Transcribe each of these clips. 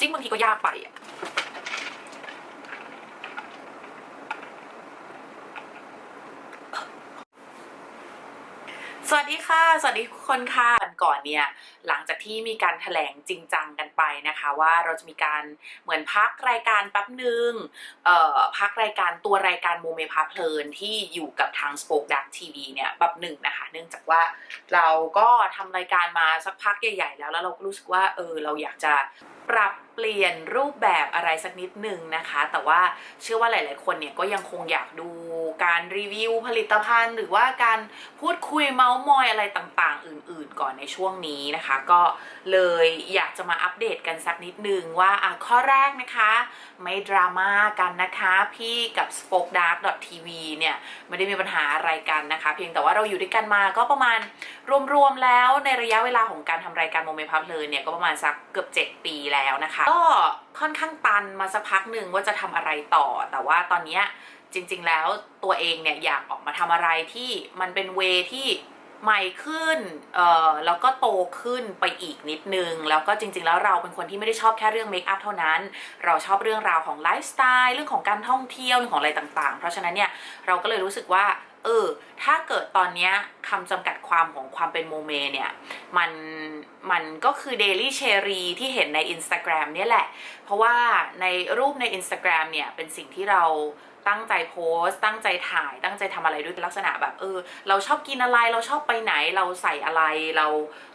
จิ้มบางทีก็ยากไปอะสวัสดีค่ะ สวัสดีทุกคนค่ะก่อนเนี่ยหลังจากที่มีการถแถลงจริงจังกันไปนะคะ ว่าเราจะมีการเหมือนพักรายการแป๊บหนึ่งเอ่อพักรายการตัวรายการโมเมพาเพลินที่อยู่กับทาง Spoke Dark TV เนี่ยแบบหนึ่งนะคะ เนื่องจากว่าเราก็ทำรายการมาสักพักใหญ่ ๆ แล้วแล้วเราก็รู้สึกว่าเออเราอยากจะปรับ เปลี่ยนรูปแบบอะไรสักนิดหนึ่งนะคะ แต่ว่าเชื่อว่าหลาย ๆ คนเนี่ยก็ยังคงอยากดู การรีวิวผลิตภัณฑ์ หรือว่าการพูดคุยเมาส์มอยอะไรต่างๆ อื่นๆ ก่อนในช่วงนี้นะคะ ก็เลยอยากจะมาอัปเดตกันสักนิดนึงว่าอะข้อแรกนะคะ ไม่ดราม่ากันนะคะ พี่กับ spoke dark tv เนี่ย ไม่ได้มีปัญหาอะไรกันนะคะ เพียงแต่ว่าเราอยู่ด้วยกันมาก็ประมาณรวมๆแล้วในระยะเวลาของการทำรายการโมเมนต์พับเลยเนี่ยก็ประมาณสักเกือบ 7 ปีแล้วนะคะ ก็ค่อนข้างตันมาสักพักหนึ่งว่าจะทำอะไรต่อแต่ว่าตอนเนี้ย จริง ๆ แล้วตัวเองเนี่ยอยากออกมาทำอะไรที่มันเป็นเวที่ใหม่ขึ้น เอ่อ แล้วก็โตขึ้นไปอีกนิดนึง แล้วก็จริง ๆ แล้วเราเป็นคนที่ไม่ได้ชอบแค่เรื่องเมคอัพเท่านั้น เราชอบเรื่องราวของไลฟ์สไตล์ เรื่องของการท่องเที่ยว เรื่องของอะไรต่างๆ เพราะฉะนั้นเนี่ยเราก็เลยรู้สึกว่า เออ ถ้าเกิดตอนนี้คำจำกัดความของความเป็นโมเมเนี่ย มัน มันก็คือ Daily Cherry ที่เห็นใน Instagram เนี่ยแหละ เพราะว่าในรูปใน Instagram เนี่ยเป็นสิ่งที่เรา ตั้งใจโพสต์ ตั้งใจถ่าย ตั้งใจทำอะไรด้วยลักษณะแบบเออ เราชอบกินอะไรเราชอบไปไหน เราใส่อะไรเรา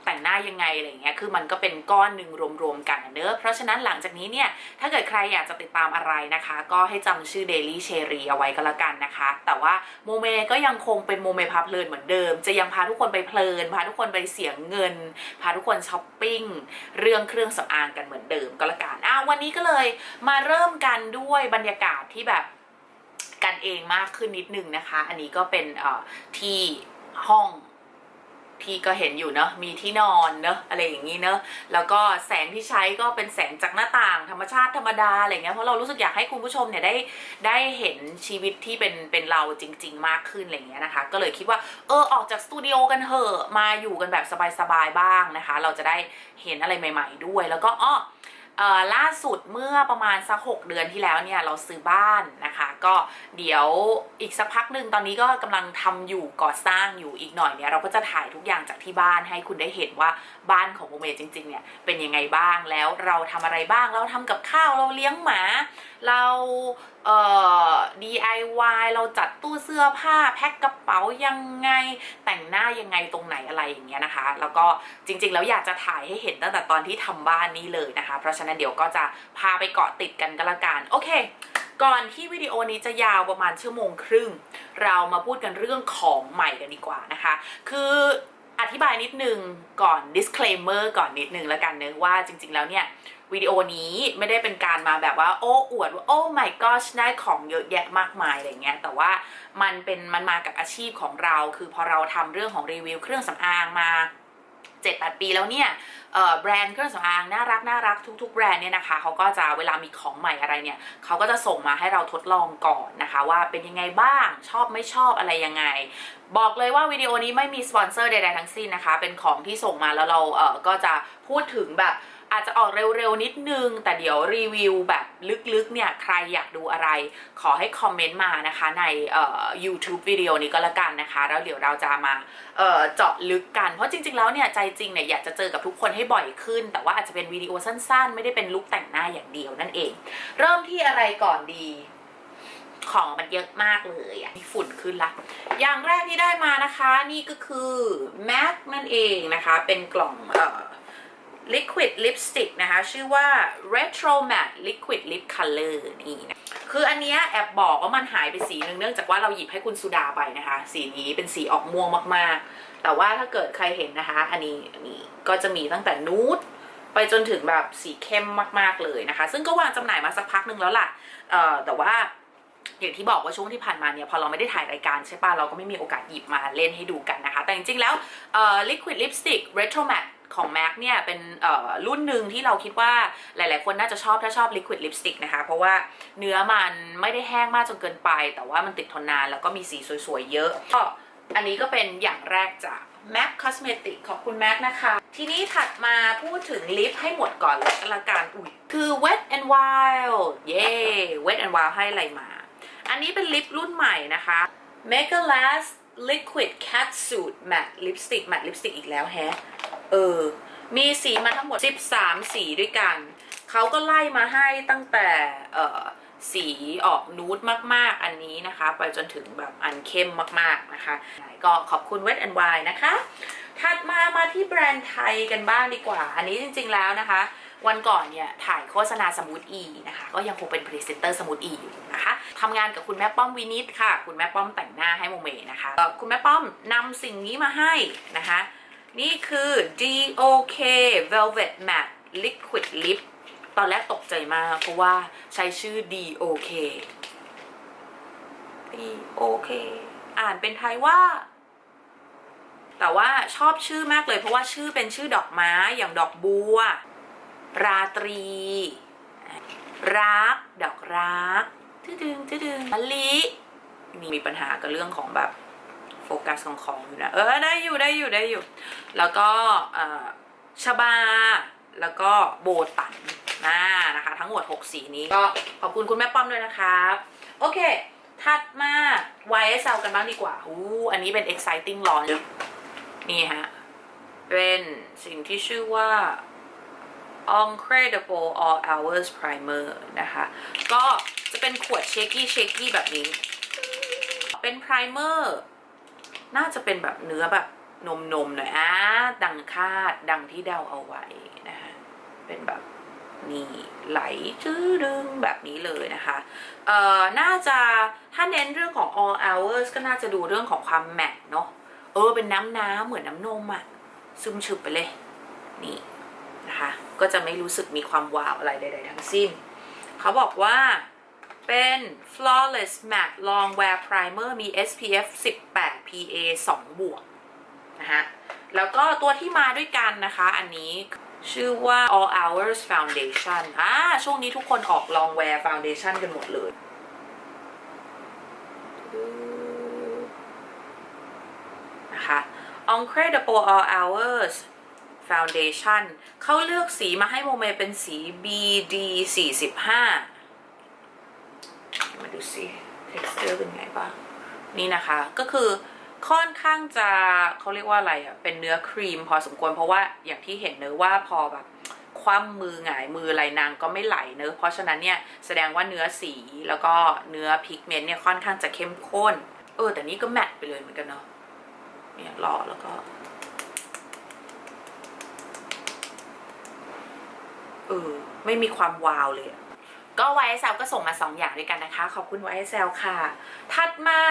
แต่งหน้ายังไงอะไรเงี้ยคือมันก็เป็นก้อนหนึ่งรวมๆกันเนอะเพราะฉะนั้นหลังจากนี้เนี่ยถ้าเกิดใครอยากจะติดตามอะไรนะคะ ก็ให้จำชื่อ Daily Cherry เอาไว้ก็แล้วกันนะคะ แต่ว่าโมเมก็ยังคงเป็นโมเมพาเพลินเหมือนเดิม จะยังพาทุกคนไปเพลิน พาทุกคนไปเสียงเงิน พาทุกคนช้อปปิ้งเรื่องเครื่องสำอางกันเหมือนเดิมก็แล้วกันอะวันนี้ก็เลยมาเริ่มกันด้วยบรรยากาศที่แบบ กันเองมากขึ้นนิดนึงนะคะ อันนี้ก็เป็นที่ห้องที่ก็เห็นอยู่เนอะมีที่นอนเนอะอะไรอย่างนี้เนอะแล้วก็แสงที่ใช้ก็เป็นแสงจากหน้าต่างธรรมชาติธรรมดาอะไรเงี้ยเพราะเรารู้สึกอยากให้คุณผู้ชมเนี่ยได้ได้เห็นชีวิตที่เป็นเป็นเราจริง ๆ มากขึ้นอะไรเงี้ยนะคะ ก็เลยคิดว่าเออออกจากสตูดิโอกันเถอะมาอยู่กันแบบสบายๆบ้างนะคะ เราจะได้เห็นอะไรใหม่ ๆ ด้วย แล้วก็อ้อ ล่าสุดเมื่อประมาณสัก6เดือนที่แล้วเนี่ยเราซื้อบ้านนะคะ ก็เดี๋ยวอีกสักพักหนึ่งตอนนี้ก็กำลังทำอยู่ก่อสร้างอยู่อีกหน่อยเนี่ยเราก็จะถ่ายทุกอย่างจากที่บ้านให้คุณได้เห็นว่าบ้านของโมเมจริงๆเนี่ยเป็นยังไงบ้างแล้วเราทำอะไรบ้างเราทำกับข้าวเราเลี้ยงหมา เราเอ่อ DIY เราจัดตู้เสื้อผ้าแพ็คกระเป๋ายังไงแต่งหน้ายังไงตรงไหนอะไรอย่างเงี้ยนะคะ แล้วก็จริงๆ แล้วอยากจะถ่ายให้เห็นตั้งแต่ตอนที่ทำบ้านนี้เลยนะคะ เพราะฉะนั้นเดี๋ยวก็จะพาไปเกาะติดกันก็แล้วกันโอเค ก่อนที่วิดีโอนี้จะยาวประมาณชั่วโมงครึ่ง เรามาพูดกันเรื่องของใหม่กันดีกว่านะคะ คือ อธิบายนิดนึงก่อน disclaimer ก่อนนิดนึงแล้วกันเนอะว่าจริง ๆ แล้วเนี่ยวิดีโอนี้ไม่ได้เป็นการมาแบบว่าโอ้อวดว่าโอ้ my gosh ได้ของเยอะแยะมากมายอะไรเงี้ยแต่ว่ามันเป็นมันมากับอาชีพของเรา คือพอเราทำเรื่องของรีวิวเครื่องสำอางมา 7-8 ปีแล้วเนี่ยแบรนด์เครื่องสำอางน่ารักน่ารักทุก ๆ แบรนด์เนี่ยนะคะเขาก็จะเวลามีของใหม่อะไรเนี่ยเขาก็จะส่งมาให้เราทดลองก่อนนะคะ ว่าเป็นยังไงบ้างชอบไม่ชอบอะไรยังไง บอกเลยว่าวิดีโอนี้ไม่มีสปอนเซอร์ใดๆทั้งสิ้นนะคะ เป็นของที่ส่งมาแล้วเราเออก็จะพูดถึงแบบ อาจจะออกเร็วๆนิดนึง แต่เดี๋ยวรีวิวแบบลึกๆเนี่ยใครอยากดูอะไร ขอให้คอมเมนต์มานะคะในเอ่อ YouTube วิดีโอนี้ก็แล้วกันนะคะ แล้วเดี๋ยวเราจะมาเอ่อเจาะลึกกัน เพราะจริงๆแล้วเนี่ยใจจริงเนี่ยอยากจะเจอกับทุกคนให้บ่อยขึ้น แต่ว่าอาจจะเป็นวิดีโอสั้นๆ ไม่ได้เป็นลุคแต่งหน้าอย่างเดียวนั่นเอง เริ่มที่อะไรก่อนดีของมันเยอะมากเลยอะมีฝุ่นขึ้นละ อย่างแรกที่ได้มานะคะ นี่ก็คือ MAC นั่นเองนะคะ เป็นกล่องเอ่อ liquid lipstick นะคะ ชื่อว่า retro matte liquid lip color นี่นะคืออันเนี้ยแอบบอกว่ามันหายไปสีหนึ่งเนื่องจากว่าเราหยิบให้คุณสุดาไปนะคะ สีนี้เป็นสีออกม่วงมากๆ แต่ว่าถ้าเกิดใครเห็นนะคะ อันนี้นนี้ก็จะมีตั้งแต่นูดไปจนถึงแบบสีเข้มมากๆเลยนะคะ ซึ่งก็วางจำหน่ายมาสักพักหนึ่งแล้วล่ะแต่ว่าอย่างที่บอกว่าช่วงที่ผ่านมาเนี่ยพอเราไม่ได้ถ่ายรายการใช่ป่ะเราก็ไม่มีโอกาสหยิบมาเล่นให้ดูกันนะคะ แต่จริงๆแล้ว liquid lipstick retro matte ของ MAC เนี่ยเป็นรุ่นหนึ่งที่เราคิดว่าหลาย ๆ คนน่าจะชอบถ้าชอบ liquid lipstick นะคะ เพราะว่าเนื้อมันไม่ได้แห้งมากจนเกินไป แต่ว่ามันติดทนนานแล้วก็มีสีสวย ๆ เยอะ ก็อันนี้ก็เป็นอย่างแรกจาก MAC Cosmetic ขอบคุณ MAC นะคะ ทีนี้ถัดมาพูดถึงลิปให้หมดก่อนเลยก็แล้วกันอุ้ยคือ Wet and Wild เย้ Wet and Wild ให้อะไรมา อันนี้เป็นลิปรุ่นใหม่นะคะ Mega Last Liquid Cat Suit Matte Lipstick Matte Lipstick อีกแล้วแฮะ เออ มีสีมาทั้งหมด 13 สีด้วยกัน เขาก็ไล่มาให้ตั้งแต่เออสีออกนูดมากๆอันนี้นะคะ ไปจนถึงแบบอันเข้มมากๆนะคะ ก็ขอบคุณ Wet and Wild นะคะ ถัดมามาที่แบรนด์ไทยกันบ้างดีกว่า อันนี้จริงๆแล้วนะคะ วันก่อนเนี่ยถ่ายโฆษณาสมูทอีนะคะ ก็ยังคงเป็นพรีเซนเตอร์สมูทอีอยู่นะคะทำงานกับคุณแม่ป้อมวินิตค่ะ คุณแม่ป้อมแต่งหน้าให้โมเมนะคะ คุณแม่ป้อมนำสิ่งนี้มาให้นะคะ นี่คือ DOK Velvet Matte Liquid Lip ตอนแรกตกใจมากเพราะว่าใช้ชื่อ DOK DOK อ่านเป็นไทยว่า แต่ว่าชอบชื่อมากเลยเพราะว่าชื่อเป็นชื่อดอกไม้อย่างดอกบัว ราตรี รัก ดอกรักทืดึงทืดึงมะลิมีมีปัญหากับเรื่องของแบบ โฟกัสของของอยู่นะเออได้อยู่ได้อยู่ได้อยู่ แล้วก็ชบา แล้วก็โบตันนะนะคะ ทั้งหมด 6 สีนี้ก็ขอบคุณคุณแม่ป้อมด้วยนะครับ โอเค ถัดมา YSL กันบ้างดีกว่าอู้อันนี้เป็น exciting launch นี่ฮะ เป็นสิ่งที่ชื่อว่า Incredible All Hours Primer นะคะ ก็จะเป็นขวดเชคกี้เชคกี้แบบนี้ เป็นไพรเมอร์ น่าจะเป็นแบบเนื้อแบบนมนมหน่อยอะดังคาดดังที่เดาเอาไว้นะคะเป็นแบบนี่ไหลจื้อดึงแบบนี้เลยนะคะเอ่อน่าจะถ้าเน้นเรื่องของ all hours ก็น่าจะดูเรื่องของความแมตต์เนาะเออเป็นน้ำน้ำเหมือนน้ำนมอะซึมฉึบไปเลย นี่นะคะ ก็จะไม่รู้สึกมีความวาวอะไรใด ๆ ทั้งสิ้น เขาบอกว่า เป็น flawless matte long wear primer มี SPF 18 PA 2 บวกนะฮะ แล้วก็ตัวที่มาด้วยกันนะคะ อันนี้ชื่อว่า all hours foundation อ่าช่วงนี้ทุกคนออก long wear foundation กันหมดเลยนะคะ Incredible All Hours Foundation เขาเลือกสีมาให้โมเมเป็นสี BD 45 มาดูสิ texture เป็นไงบ้าง นี่นะคะก็คือค่อนข้างจะเขาเรียกว่าอะไรอะ่ะเป็นเนื้อครีมพอสมควรเพราะว่าอย่างที่เห็นเนื้อว่าพอแบบคว่ำมือหงายมืออะไรนางก็ไม่ไหลเนอะเพราะฉะนั้นเนี่ยแสดงว่าเนื้อสีแล้วก็เนื้อพิกเมนต์เนี่ยค่อนข้างจะเข้มข้น เออแต่นี่ก็แมตต์ไปเลยเหมือนกันเนาะเนี่ยรอแล้วก็เออไม่มีความวาวเลยอะ ก็ YSL ก็ส่งมา 2 อย่างด้วยกันนะคะ ขอบคุณ YSL ค่ะ ถัดมา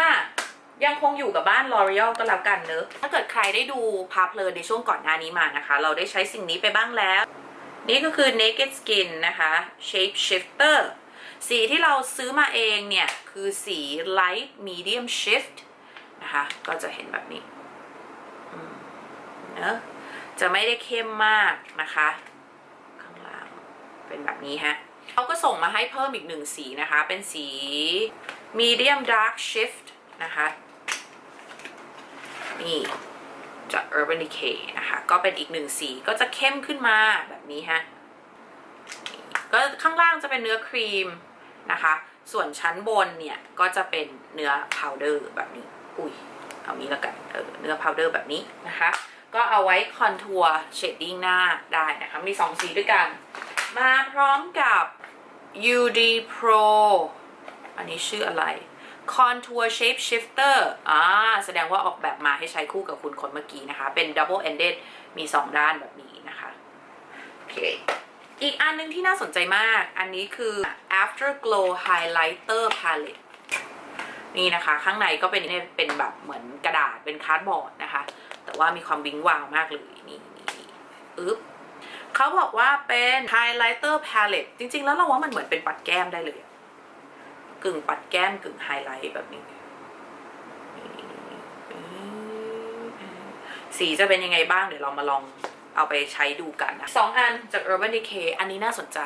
ยังคงอยู่กับบ้าน L'Oreal ก็แล้วกันเนอะถ้าเกิดใครได้ดูพาเพลินในช่วงก่อนหน้านี้มานะคะ เราได้ใช้สิ่งนี้ไปบ้างแล้ว นี่ก็คือ Naked Skin นะคะ Shape Shifter สีที่เราซื้อมาเองเนี่ย คือสี Light Medium Shift นะคะ ก็จะเห็นแบบนี้เนอะจะไม่ได้เข้มมากนะคะ ข้างล่างเป็นแบบนี้ฮะ เขาก็ส่งมาให้เพิ่มอีกหนึ่งสีนะคะ เป็นสี medium dark shift นะคะ นี่จาก Urban Decay นะคะ ก็เป็นอีกหนึ่งสีก็จะเข้มขึ้นมาแบบนี้ฮะ ก็ข้างล่างจะเป็นเนื้อครีมนะคะ ส่วนชั้นบนเนี่ย ก็จะเป็นเนื้อพาวเดอร์แบบนี้ อุ้ย เอานี้แล้วกัน เออ เนื้อพาวเดอร์แบบนี้นะคะ ก็เอาไว้คอนทัวร์เชดดิ้งหน้าได้นะคะ มี 2 สีด้วยกัน มาพร้อมกับ UD Pro อันนี้ชื่ออะไร Contour Shape Shifter อ่าแสดงว่าออกแบบมาให้ใช้คู่กับคุณคนเมื่อกี้นะคะ เป็น Double Ended มี 2 ด้านแบบนี้นะคะโอเคอีกอันหนึงที่น่าสนใจมาก อันนี้คือ Afterglow Highlighter Palette นี่นะคะ ข้างในก็เป็นเป็นแบบเหมือนกระดาษเป็นคาร์ดบอร์ดนะคะ แต่ว่ามีความวิ้งวาวมากเลย นี่นี่นี่อึ๊บ เขาบอกว่าเป็น Highlighter Palette จริง ๆ แล้วเราว่ามันเหมือนเป็นปัดแก้มได้เลย กึ่งปัดแก้มกึ่งไฮไลท์แบบนี้ สีจะเป็นยังไงบ้างเดี๋ยวเรามาลองเอาไปใช้ดูกันนะสองอันจาก Urban Decay อันนี้น่าสนใจ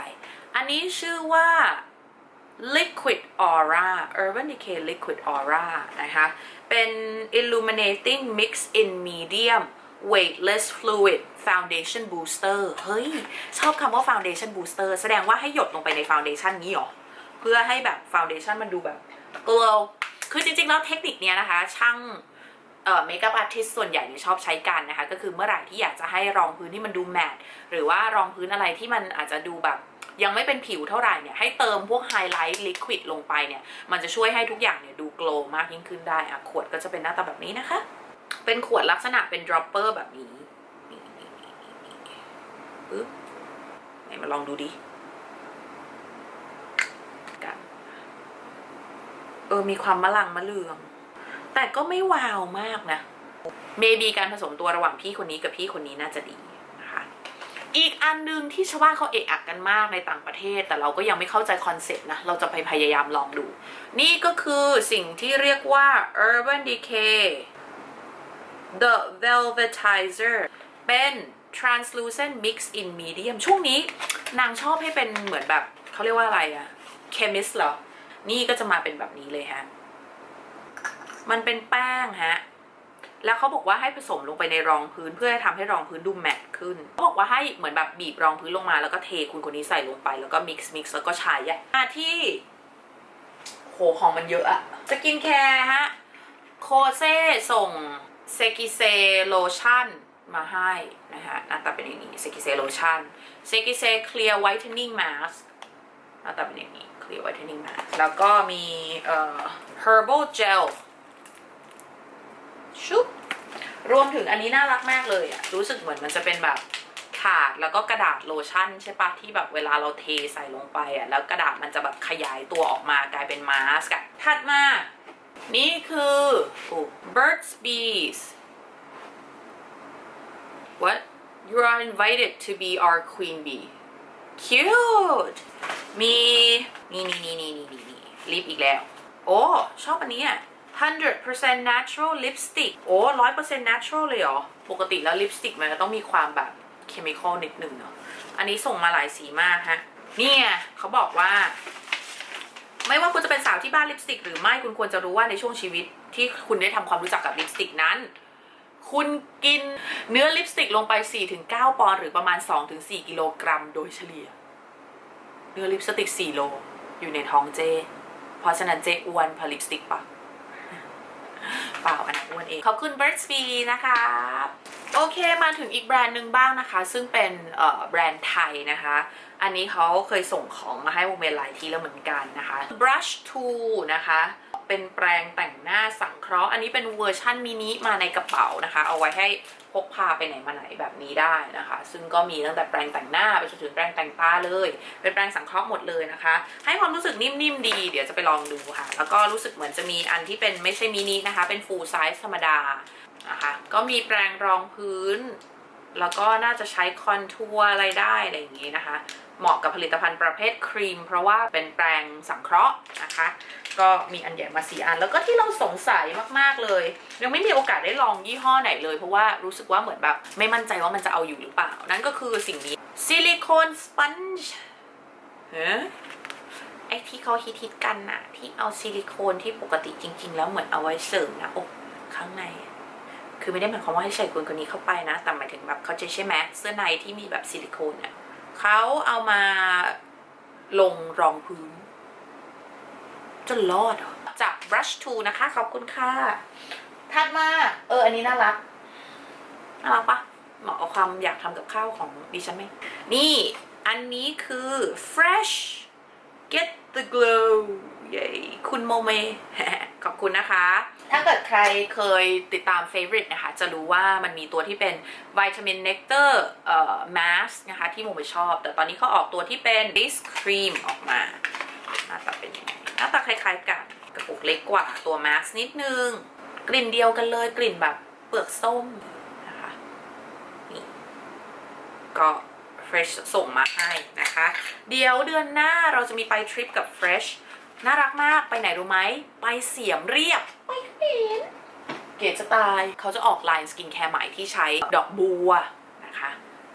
อันนี้ชื่อว่า Liquid Aura Urban Decay Liquid Aura นะคะ เป็น Illuminating Mix in Medium weightless fluid foundation booster เฮ้ย ชอบคำว่า foundation booster แสดงว่าให้หยดลงไปใน foundation นี้หรอ เพื่อให้แบบ foundation มันดูแบบ glow คือจริงๆ แล้วเทคนิคเนี้ยนะคะ ช่างเอ่อเมคอัพอาร์ติสส่วนใหญ่เนี่ยชอบใช้กันนะคะ ก็คือเมื่อไหร่ที่อยากจะให้รองพื้นที่มันดูแมตต์หรือว่ารองพื้นอะไรที่มันอาจจะดูแบบยังไม่เป็นผิวเท่าไหร่เนี่ยให้เติมพวกไฮไลท์ลิควิดลงไปเนี่ย มันจะช่วยให้ทุกอย่างเนี่ยดูโกลว์มากยิ่งขึ้นได้อะขวดก็จะเป็นหน้าตาแบบนี้นะคะ เป็นขวดลักษณะเป็น dropper แบบนี้ ปึ๊บไหนมาลองดูดิกันเออมีความมะลังมะเลือง แต่ก็ไม่วาวมากนะ เมบีการผสมตัวระหว่างพี่คนนี้กับพี่คนนี้น่าจะดีนะคะอีกอันหนึงที่ชาวบ้านเขาเอะอะกันมากในต่างประเทศ แต่เราก็ยังไม่เข้าใจคอนเซ็ปต์นะ เราจะไปพยายามลองดู นี่ก็คือสิ่งที่เรียกว่า Urban Decay The Velvetizer เป็น translucent mix in medium ช่วงนี้นางชอบให้เป็นเหมือนแบบเขาเรียกว่าอะไรอะ chemist เหรอ นี่ก็จะมาเป็นแบบนี้เลยฮะ มันเป็นแป้งฮะ แล้วเขาบอกว่าให้ผสมลงไปในรองพื้นเพื่อให้ทำให้รองพื้นดูแมตต์ขึ้นเขาบอกว่าให้เหมือนแบบบีบรองพื้นลงมาแล้วก็เทคุณคนนี้ใส่ลงไปแล้วก็มิกซ์มิกซ์แล้วก็ใช้อะอะที่โหของมันเยอะอะสกินแคร์ฮะ โคเซส่งเซกิเซโลชั่น มาให้นะฮะหน้าตาเป็นอย่างนี้เซกิเซโลชั่นเซกิเซเคลียร์ไวท์เทนนิ่งมาสหน้าตาเป็นอย่างนี้เคลียร์ไวท์เทนนิ่งมาสแล้วก็มีเอ่อ herbal gel ชุบรวมถึงอันนี้น่ารักมากเลยอะรู้สึกเหมือนมันจะเป็นแบบขาดแล้วก็กระดาษโลชั่นใช่ปะที่แบบเวลาเราเทใส่ลงไปอะแล้วกระดาษมันจะแบบขยายตัวออกมากลายเป็นมาสก์อะถัดมา นี่คืออ Burt's Bees What you are invited to be our queen bee cute มีนี่นี่นี่นี่นี่นี่นี่ลิปอีกแล้ว โอ้ชอบอันนี้อะ100% natural lipstick โอ้100% natural เลยเหรอ ปกติแล้วลิปสติกมันจะต้องมีความแบบเคมีคอลนิดหนึ่งเนาะ อันนี้ส่งมาหลายสีมากฮะนี่ไงเขาบอกว่า ไม่ว่าคุณจะเป็นสาวที่บ้านลิปสติกหรือไม่คุณควรจะรู้ว่าในช่วงชีวิตที่คุณได้ทำความรู้จักกับลิปสติกนั้น คุณกินเนื้อลิปสติกลงไป 4-9 ปอนด์หรือประมาณ 2-4 กิโลกรัมโดยเฉลี่ย เนื้อลิปสติก 4 โล อยู่ในท้องเจ เพราะฉะนั้นเจอ้วนเพราะลิปสติกปะเปล่าอันนั้นอ้วนเอง ขอบคุณ Birds b e นะคะโอเคมาถึงอีกแบรนด์หนึ่งบ้างนะคะ ซึ่งเป็นแบรนด์ไทยนะคะ อันนี้เขาเคยส่งของมาให้วงเมนหลายทีแล้วเหมือนกันนะคะ Brush Tool นะคะ เป็นแปรงแต่งหน้าสังเคราะห์ อันนี้เป็นเวอร์ชั่นมินิมาในกระเป๋านะคะ เอาไว้ให้พกพาไปไหนมาไหนแบบนี้ได้นะคะ ซึ่งก็มีตั้งแต่แปรงแต่งหน้าไปจนถึงแปรงแต่งตาเลย เป็นแปรงสังเคราะห์หมดเลยนะคะ ให้ความรู้สึกนิ่มๆดี เดี๋ยวจะไปลองดูค่ะ แล้วก็รู้สึกเหมือนจะมีอันที่เป็นไม่ใช่มินินะคะ เป็น full size ธรรมดานะคะ ก็มีแปรงรองพื้น แล้วก็น่าจะใช้คอนทัวร์อะไรได้อะไรอย่างงี้นะคะเหมาะกับผลิตภัณฑ์ประเภทครีม เพราะว่าเป็นแปรงสังเคราะห์นะคะ ก็มีอันใหญ่มาสี่อัน แล้วก็ที่เราสงสัยมากๆเลย ยังไม่มีโอกาสได้ลองยี่ห้อไหนเลย เพราะว่ารู้สึกว่าเหมือนแบบ ไม่มั่นใจว่ามันจะเอาอยู่หรือเปล่า นั่นก็คือสิ่งนี้ซิลิโคนสปันจ์เฮ้ไอที่เขาฮิตๆกันน่ะ ที่เอาซิลิโคนที่ปกติจริง ๆ แล้วเหมือนเอาไว้เสริมหนะอกข้างในคือไม่ได้หมายความว่าให้ใส่คนคนนี้เข้าไปนะ แต่หมายถึงแบบเขาจะใช่ไหมเสื้อในที่มีแบบซิลิโคนเนี่ยเขาเอามาลงรองพื้น จะรอดเหรอจาก brush tool นะคะ ขอบคุณค่ะถัดมา เออ อันนี้น่ารัก น่ารักปะเหมาะกับความอยากทำกับข้าวของดิฉันไหม นี่ อันนี้คือ fresh get the glow เย้คุณโมเม ขอบคุณนะคะ ถ้าเกิดใครเคยติดตาม favorite นะคะ จะรู้ว่ามันมีตัวที่เป็นวิตามินเนกเตอร์เอ่อ mask นะคะ ที่โมไม่ชอบ แต่ตอนนี้เขาออกตัวที่เป็น this cream ออกมาหน้าตาเป็นยังไง หน้าตาคล้ายๆกันกระปุกเล็กกว่าตัว mask นิดนึง กลิ่นเดียวกันเลยกลิ่นแบบเปลือกส้มนะคะนี่ก็ Fresh ส่งมาให้นะคะ เดี๋ยวเดือนหน้าเราจะมีไปทริปกับ Fresh น่ารักมากไปไหนรู้ไหม ไปเสียมเรียบไปเห็นเก๋จะตายเขาจะออกไลน์สกินแคร์ใหม่ที่ใช้ดอกบัวนะคะ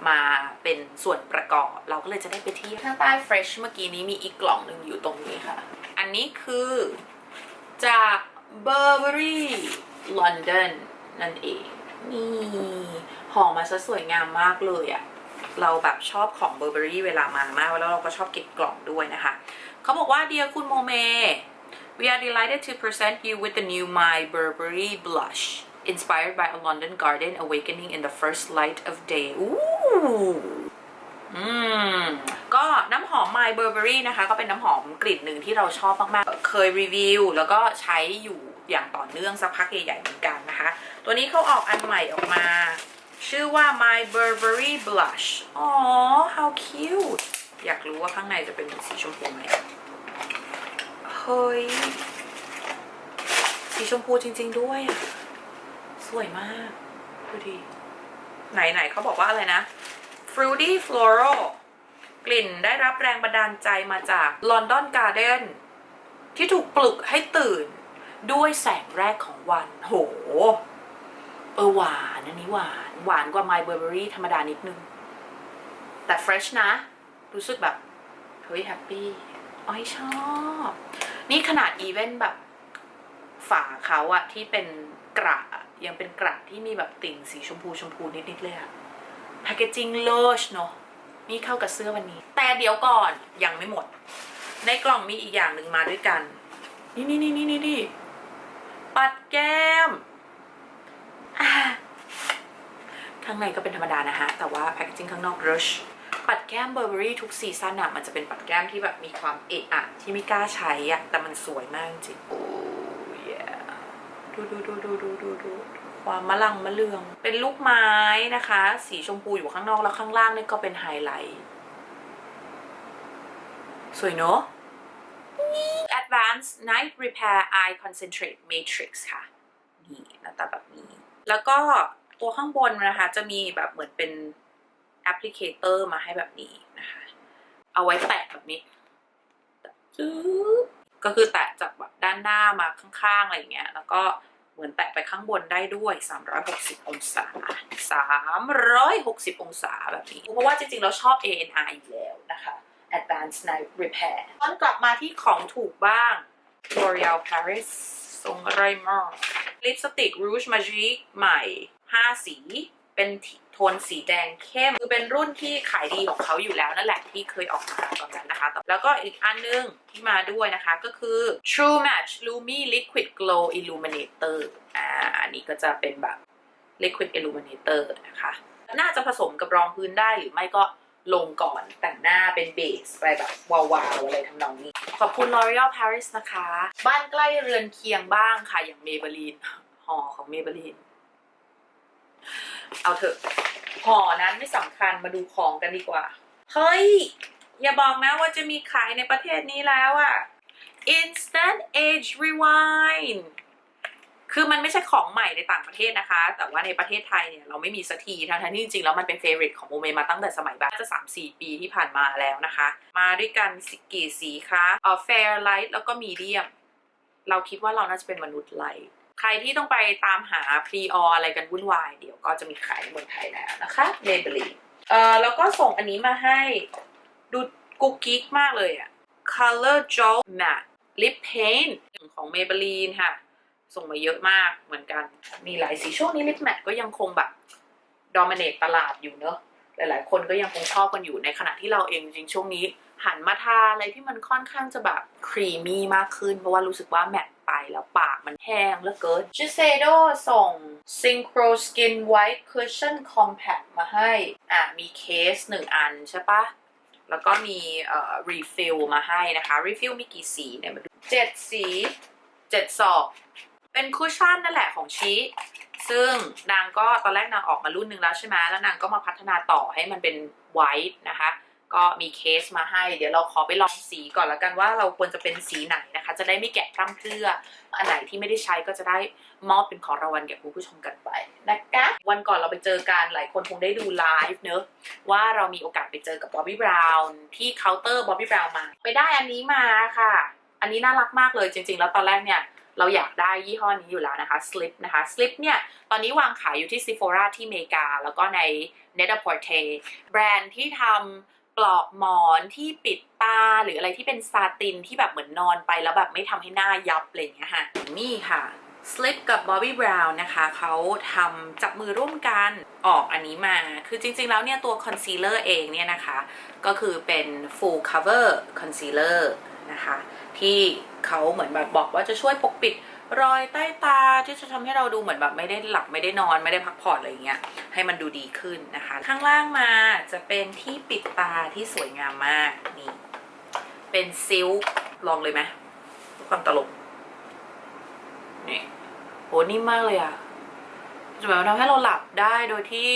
มาเป็นส่วนประกอบ เราก็เลยจะได้ไปเที่ยวข้างใต้ Fresh เมื่อกี้นี้มีอีกกล่องหนึ่งอยู่ตรงนี้ค่ะ อันนี้คือจาก Burberry London นั่นเองนี่ห่อมาซะสวยงามมากเลยอะเราแบบชอบของเบอร์เบอรี่เวลามามาก แล้วเราก็ชอบเก็บกล่องด้วยนะคะ เขาบอกว่า Dear คุณโมเม We are delighted to present you with the new My Burberry blush inspired by a London garden awakening in the first light of day อู้ อืมก็น้ำหอม My Burberry นะคะ ก็เป็นน้ำหอมกลิ่นหนึ่งที่เราชอบมากๆ เคยรีวิว แล้วก็ใช้อยู่อย่างต่อเนื่องสักพักใหญ่ๆเหมือนกันนะคะ ตัวนี้เขาออกอันใหม่ออกมา ชื่อว่า My Burberry Blush อ๋อ how cute อยากรู้ว่าข้างในจะเป็นสีชมพูไหมเฮ้ย สีชมพูจริง ๆด้วยอะสวยมาก ดูดิไหนๆเขาบอกว่าอะไรนะ fruity floral กลิ่นได้รับแรงบันดาลใจมาจาก London Garden ที่ถูกปลุกให้ตื่นด้วยแสงแรกของวัน โห เออหวานอันนี้หวาน หวานกว่า My Burberry ธรรมดานิดนึง แต่ fresh นะ รู้สึกแบบ เฮ้ยแฮปปี้อ้อยชอบ นี่ขนาดอีเวนต์แบบฝาเขาอะที่เป็นกระอะยังเป็นกระที่มีแบบติ่งสีชมพูชมพูนิดๆเลยอะ แพคเกจิ้งเลิศเนาะนี่เข้ากับเสื้อวันนี้ แต่เดี๋ยวก่อนยังไม่หมด ในกล่องมีอีกอย่างหนึ่งมาด้วยกัน นี่นี่นี่นี่นี่นี่ปัดแก้ม ข้างในก็เป็นธรรมดานะฮะ แต่ว่าแพคเกจิ้งข้างนอก rush ปัดแก้มเบอร์เบอรี่ทุกซีซั่นอะมันจะเป็นปัดแก้มที่แบบมีความเอะอะที่ไม่กล้าใช้อะแต่มันสวยมากจริงโอ้ยดูดูดูดูดูดูดู ความมะลังมะเลือง เป็นลูกไม้นะคะ สีชมพูอยู่ข้างนอกแล้วข้างล่างนี่ก็เป็นไฮไลท์สวยเนอะ Advanced Night Repair Eye Concentrate Matrix ค่ะ นี่หน้าตาแบบนี้ แล้วก็ตัวข้างบนนะคะ จะมีแบบเหมือนเป็นแอปพลิเคเตอร์มาให้แบบนี้นะคะ เอาไว้แตะแบบนี้ก็คือแตะจากแบบด้านหน้ามาข้างๆ อะไรอย่างเงี้ย แล้วก็ เหมือนแตะไปข้างบนได้ด้วย 360 องศา 360 องศาแบบนี้ เพราะว่าจริงๆ เราชอบ ANR อยู่แล้วนะคะ Advanced Night Repair ตอนกลับมาที่ของถูกบ้าง L'Oreal Paris ทรงอะไรมากลิปสติก Rouge Magique ใหม่ 5 สี เป็น โทนสีแดงเข้ม คือเป็นรุ่นที่ขายดีของเขาอยู่แล้วนั่นแหละที่เคยออกมาตอนนั้นนะคะ แล้วก็อีกอันนึงที่มาด้วยนะคะก็คือ True Match Lumi Liquid Glow Illuminator อ่าอันนี้ก็จะเป็นแบบ Liquid Illuminator นะคะ น่าจะผสมกับรองพื้นได้หรือไม่ก็ลงก่อนแต่งหน้าเป็นเบสไปแบบวาวๆอะไรทำนองนี้ ขอบคุณ L'Oreal Paris นะคะ บ้านใกล้เรือนเคียงบ้างค่ะอย่าง Maybelline ห่อของ Maybelline เเอาเถอะห่อนั้นไม่สำคัญมาดูของกันดีกว่า เฮ้ย อย่าบอกนะว่าจะมีขายในประเทศนี้แล้วอะ Instant Age Rewind คือมันไม่ใช่ของใหม่ในต่างประเทศนะคะ แต่ว่าในประเทศไทยเนี่ยเราไม่มีสักทีทั้งที่จริงๆแล้วมันเป็นเฟรนด์ของโมเมมาตั้งแต่สมัยแบบจะ 3-4 ปีที่ผ่านมาแล้วนะคะ มาด้วยกันสิกี่สีคะเออ fair light แล้วก็ medium เราคิดว่าเราน่าจะเป็นมนุษย์ไลท์ ใครที่ต้องไปตามหา pre or อะไรกันวุ่นวาย เดี๋ยวก็จะมีขายในเมืองไทยแล้วนะคะ Maybelline เอ่อแล้วก็ส่งอันนี้มาให้ดูกุ๊กกิ๊กมากเลยอะ Color Gel Matte Lip Paint ของ Maybelline ค่ะ ส่งมาเยอะมากเหมือนกัน มีหลายสีช่วงนี้ลิปแมทก็ยังคงแบบดอมิเนตตลาดอยู่เนอะหลายๆ คนก็ยังคงชอบกันอยู่ในขณะที่เราเองจริงช่วงนี้ หันมาทาอะไรที่มันค่อนข้างจะแบบครีมมี่มากขึ้น เพราะว่ารู้สึกว่าแมท ไปแล้วปากมันแห้งเหลือเกิน Shiseido ส่ง Synchro Skin White Cushion Compact มาให้ อะ มีเคสหนึ่งอันใช่ปะแล้วก็มีเอ่อ refill มาให้นะคะ refill มีกี่สีเนี่ยมาดูเจ็ดสีเจ็ดซองเป็นคุชชั่นนั่นแหละของชีซึ่งนางก็ตอนแรกนางออกมารุ่นหนึ่งแล้วใช่ไหมแล้วนางก็มาพัฒนาต่อให้มันเป็นไวท์นะคะ ก็มีเคสมาให้ เดี๋ยวเราขอไปลองสีก่อนแล้วกันว่าเราควรจะเป็นสีไหนนะคะ จะได้ไม่แกะพร่ำเพรื่อ อันไหนที่ไม่ได้ใช้ก็จะได้มอบเป็นของรางวัลแก่คุณผู้ชมกันไปนะคะวันก่อนเราไปเจอกันหลายคนคงได้ดูไลฟ์เนอะว่าเรามีโอกาสไปเจอกับบ๊อบบี้บราวน์ที่เคาน์เตอร์บ๊อบบี้บราวน์มา ไปได้อันนี้มาค่ะ อันนี้น่ารักมากเลยจริง ๆ แล้วตอนแรกเนี่ยเราอยากได้ยี่ห้อนี้อยู่แล้วนะคะ Slip นะคะ Slip เนี่ย ตอนนี้วางขายอยู่ที่ Sephora ที่อเมริกา แล้วก็ใน n e t a p o r t e แบรนด์ที่ทำ ปลอกหมอนที่ปิดตาหรืออะไรที่เป็นซาตินที่แบบเหมือนนอนไปแล้วแบบไม่ทำให้หน้ายับอะไรอย่างเงี้ยค่ะนี่ค่ะ Slip กับ Bobby Brown นะคะเขาทำจับมือร่วมกันออกอันนี้มา คือจริงๆแล้วเนี่ยตัว concealer เองเนี่ยนะคะ ก็คือเป็น full cover concealer นะคะ ที่เขาเหมือนแบบบอกว่าจะช่วยปกปิด รอยใต้ตาที่จะทำให้เราดูเหมือนแบบไม่ได้หลับไม่ได้นอนไม่ได้พักผ่อนอะไรอย่างเงี้ยให้มันดูดีขึ้นนะคะ ข้างล่างมาจะเป็นที่ปิดตาที่สวยงามมากนี่เป็นซิลลองเลยไหมความตลกนี่โหนิ่มมากเลยอะจะแบบทำให้เราหลับได้โดยที่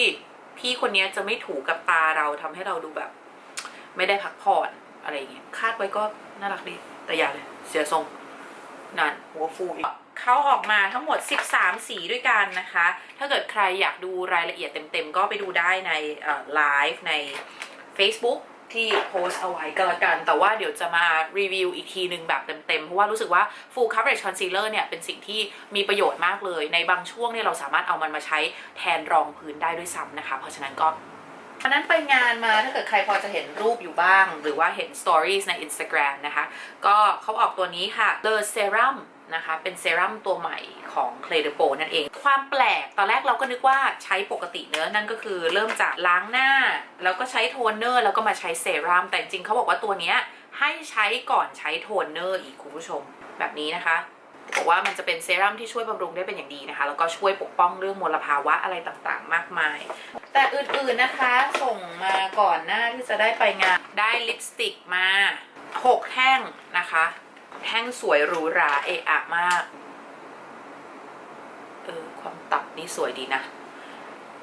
พี่คนนี้จะไม่ถูกับตาเราทำให้เราดูแบบ ไม่ได้พักผ่อนอะไรอย่างเงี้ยคาดไว้ก็น่ารักดีแต่อย่าเลยเสียทรง นั่นหัวฟูอีกเขาออกมาทั้งหมด 13 สีด้วยกันนะคะ ถ้าเกิดใครอยากดูรายละเอียดเต็มๆ ก็ไปดูได้ในไลฟ์ใน Facebook ที่โพสเอาไว้ก็แล้วกัน แต่ว่าเดี๋ยวจะมารีวิวอีกทีหนึ่งแบบเต็มๆ เพราะว่ารู้สึกว่า full coverage concealer เนี่ย เป็นสิ่งที่มีประโยชน์มากเลย ในบางช่วงเนี่ยเราสามารถเอามันมาใช้แทนรองพื้นได้ด้วยซ้ำนะคะ เพราะฉะนั้นก็ วันนั้นไปงานมาถ้าเกิดใครพอจะเห็นรูปอยู่บ้าง หรือว่าเห็น stories ใน Instagram นะคะ ก็เขาออกตัวนี้ค่ะ The Serum นะคะ เป็นเซรั่มตัวใหม่ของ Clay de p o นั่นเอง ความแปลกตอนแรกเราก็นึกว่าใช้ปกติเนื้อนั่นก็คือเริ่มจากล้างหน้า แล้วก็ใช้โทนเนอร์ แล้วก็มาใช้เซรั่มแต่จริงเขาบอกว่าตัวนี้ให้ใช้ก่อนใช้โทนเนอร์อีกคุณผู้ชมแบบนี้นะคะ บอกว่ามันจะเป็นเซรั่มที่ช่วยบำรุงได้เป็นอย่างดีนะคะ แล้วก็ช่วยปกป้องเรื่องมลภาวะอะไรต่างๆ มากมาย แต่อื่นๆนะคะส่งมาก่อนหน้าที่จะได้ไปงานได้ลิปสติกมา 6 แท่งนะคะ แท่งสวยหรูหราเอะอะมากเออความตัดนี่สวยดีนะ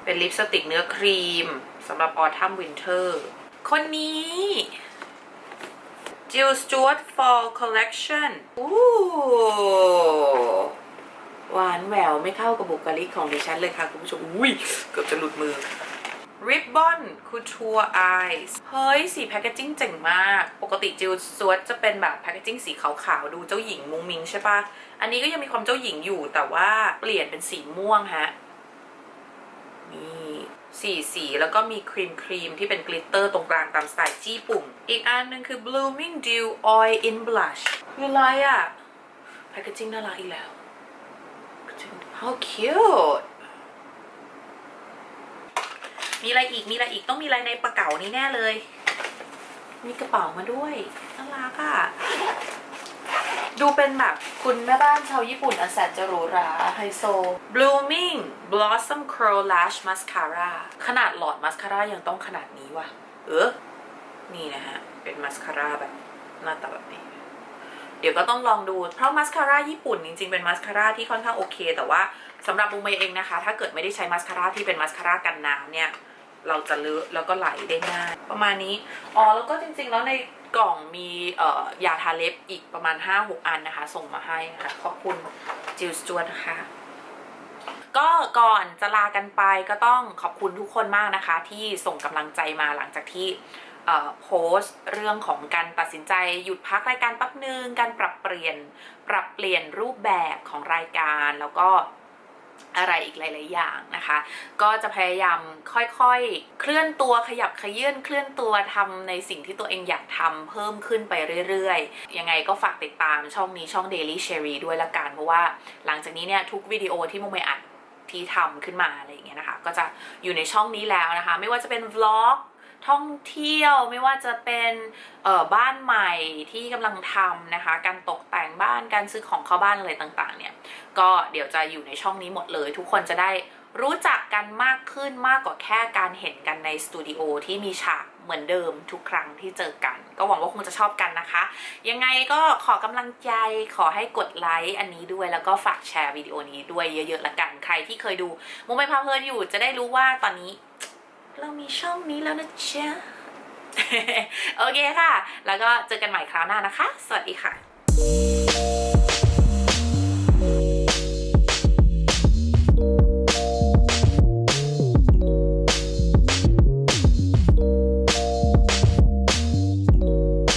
เป็นลิปสติกเนื้อครีมสำหรับออทัมวินเทอร์คนนี้ Jill Stewart Fall Collection อู้หวานแหววไม่เข้ากับบุคลิกของดิฉันเลยค่ะคุณผู้ชม อุ้ยเกือบจะหลุดมือ Ribbon Couture Eyes เฮ้ย สีแพคเกจิ้งเจ๋งมาก ปกติจิลสวตจะเป็นแบบแพคเกจิ้งสีขาวๆ ดูเจ้าหญิงมุงมิงใช่ปะอันนี้ก็ยังมีความเจ้าหญิงอยู่แต่ว่าเปลี่ยนเป็นสีม่วงฮะ นี่ สีสี แล้วก็มีครีมครีมที่เป็นกลิตเตอร์ตรงกลางตามสไตล์จี้ปุ่มอีกอันหนึงคือ Blooming Dew Oil in Blush คืออะไรอะแพคเกจิ้งน่ารักอีกแล้ว How cute มีอะไรอีก มีอะไรอีก ต้องมีอะไรในกระเป๋านี้แน่เลย มีกระเป๋ามาด้วย น่ารักอะ ดูเป็นแบบคุณแม่บ้านชาวญี่ปุ่นอันแสนจะหรูหราไฮโซ Blooming Blossom Curl Lash Mascara ขนาดหลอดมัสคาร่ายังต้องขนาดนี้ว่ะ เออ นี่นะฮะ เป็นมัสคาร่าแบบหน้าตาแบบนี้ เดี๋ยวก็ต้องลองดู เพราะมัสคาร่าญี่ปุ่นจริงๆ เป็นมัสคาร่าที่ค่อนข้างโอเค แต่ว่าสำหรับบูมเมย์เองนะคะ ถ้าเกิดไม่ได้ใช้มัสคาร่าที่เป็นมัสคาร่ากันน้ำเนี่ย เราจะเลอะแล้วก็ไหลได้ง่ายประมาณนี้ อ๋อ แล้วก็จริงๆ แล้วใน กล่องมีเอ่อยาทาเล็บอีกประมาณ 5-6 อันนะคะ ส่งมาให้นะคะขอบคุณจิลสจวนะคะก็ก่อนจะลากันไปก็ต้องขอบคุณทุกคนมากนะคะ ที่ส่งกำลังใจมาหลังจากที่โพสต์เรื่องของการตัดสินใจหยุดพักรายการแป๊บนึง การปรับเปลี่ยนปรับเปลี่ยนรูปแบบของรายการแล้วก็ อะไรอีกหลาย ๆ อย่างนะคะ ก็จะพยายามค่อย ๆ เคลื่อนตัวขยับขยื่นเคลื่อนตัวทำในสิ่งที่ตัวเองอยากทำเพิ่มขึ้นไปเรื่อย ๆ ยังไงก็ฝากติดตามช่องนี้ช่อง Daily Cherry ด้วยละกันเพราะว่าหลังจากนี้เนี่ยทุกวิดีโอที่มุมไปอัดที่ทำขึ้นมาอะไรอย่างเงี้ยนะคะ ก็จะอยู่ในช่องนี้แล้วนะคะ ไม่ว่าจะเป็น vlog ท่องเที่ยวไม่ว่าจะเป็นบ้านใหม่ที่กำลังทำนะคะ การตกแต่งบ้านการซื้อของเข้าบ้านอะไรต่างๆเนี่ยก็เดี๋ยวจะอยู่ในช่องนี้หมดเลย ทุกคนจะได้รู้จักกันมากขึ้นมากกว่าแค่การเห็นกันในสตูดิโอที่มีฉากเหมือนเดิมทุกครั้งที่เจอกัน ก็หวังว่าคงจะชอบกันนะคะ ยังไงก็ขอกำลังใจขอให้กดไลค์อันนี้ด้วยแล้วก็ฝากแชร์วิดีโอนี้ด้วยเยอะๆละกัน ใครที่เคยดูมุมไปพาเพลินอยู่จะได้รู้ว่าตอนนี้ เรามีช่องนี้แล้วนะจ๊ะโอเคค่ะ แล้วก็เจอกันใหม่คราวหน้านะคะ สวัสดีค่ะ